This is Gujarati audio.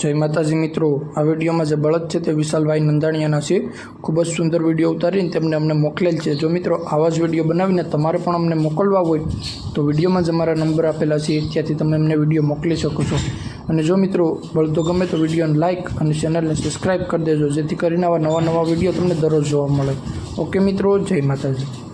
જય માતાજી મિત્રો. આ વિડીયોમાં જે બળદ છે તે વિશાલભાઈ નંદાણીયાના છે. ખૂબ જ સુંદર વીડિયો ઉતારીને તેમને અમને મોકલેલ છે. જો મિત્રો આવા જ વીડિયો બનાવીને તમારે પણ અમને મોકલવા હોય, તો વિડીયોમાં જ અમારા નંબર આપેલા છે. ત્યાંથી તમે અમને વીડિયો મોકલી શકો છો. અને જો મિત્રો બળદો ગમે તો વિડીયોને લાઇક અને ચેનલને સબસ્ક્રાઈબ કરી દેજો, જેથી કરીને આવા નવા નવા વીડિયો તમને દરરોજ જોવા મળે. ઓકે મિત્રો, જય માતાજી.